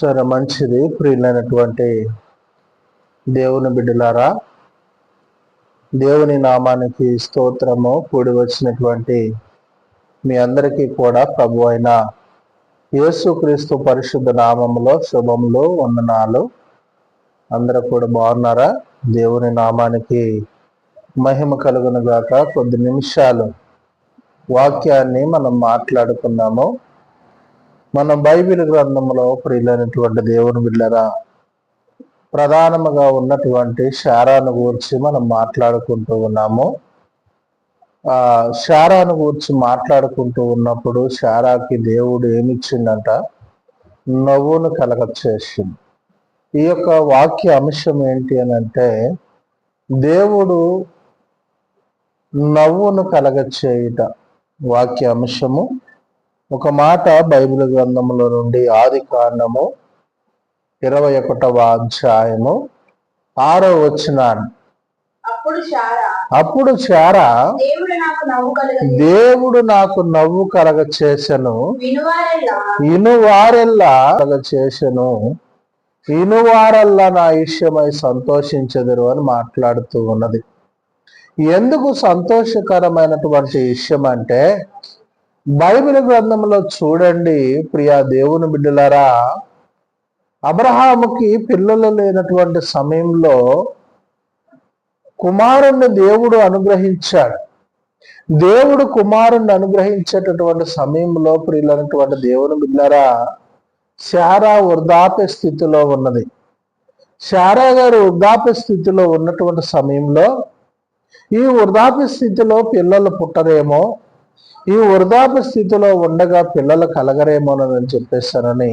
సరే మంచిది. ప్రియులైనటువంటి దేవుని బిడ్డలారా దేవుని నామానికి స్తోత్రము. కూడి వచ్చినటువంటి మీ అందరికీ కూడా ప్రభు అయిన యేసుక్రీస్తు పరిశుద్ధ నామములో శుభములు వందనాలు. అందరూ కూడా బాగున్నారా? దేవుని నామానికి మహిమ కలుగును గాక కొద్ది నిమిషాలు వాక్యాన్ని మనం మాట్లాడుకున్నాము మన బైబిల్ గ్రంథంలో ప్రియులైనటువంటి దేవుని బిడ్డరా ప్రధానముగా ఉన్నటువంటి శారాను గురించి మనం మాట్లాడుకుంటూ ఉన్నాము. ఆ శారాను గురించి మాట్లాడుకుంటూ ఉన్నప్పుడు శారాకి దేవుడు ఏమిచ్చిందంట నవ్వును కలగచేసింది ఈ యొక్క వాక్య అంశం ఏంటి అని అంటే దేవుడు నవ్వును కలగచేయుట వాక్య అంశము. ఒక మాట బైబిల్ గ్రంథంలో నుండి ఆది కాండము ఇరవై ఒకటవ అధ్యాయము ఆరో వచ్చినాను అప్పుడు చారా దేవుడు నాకు నవ్వు కలుగ చేసెను ఇనువారెల్లా కలగ చేసెను ఇనువారెల్లా నా ఇష్యమై సంతోషించెదరు అని మాట్లాడుతూ ఉన్నది. ఎందుకు సంతోషకరమైనటువంటి విషయం అంటే బైబిల్ గ్రంథంలో చూడండి ప్రియా దేవుని బిడ్డలారా. అబ్రహాముకి పిల్లలు లేనటువంటి సమయంలో కుమారుణ్ణి దేవుడు అనుగ్రహించాడు. దేవుడు కుమారుణ్ణి అనుగ్రహించేటటువంటి సమయంలో ప్రియులైనటువంటి దేవుని బిడ్డారా శారా వృద్ధాప్య స్థితిలో ఉన్నది. శారా గారు వృద్ధాప్య స్థితిలో ఉన్నటువంటి సమయంలో ఈ వృద్ధాప్య స్థితిలో పిల్లలు పుట్టరేమో ఈ వృధాప స్థితిలో ఉండగా పిల్లలు కలగరేమోనని చెప్పేస్తానని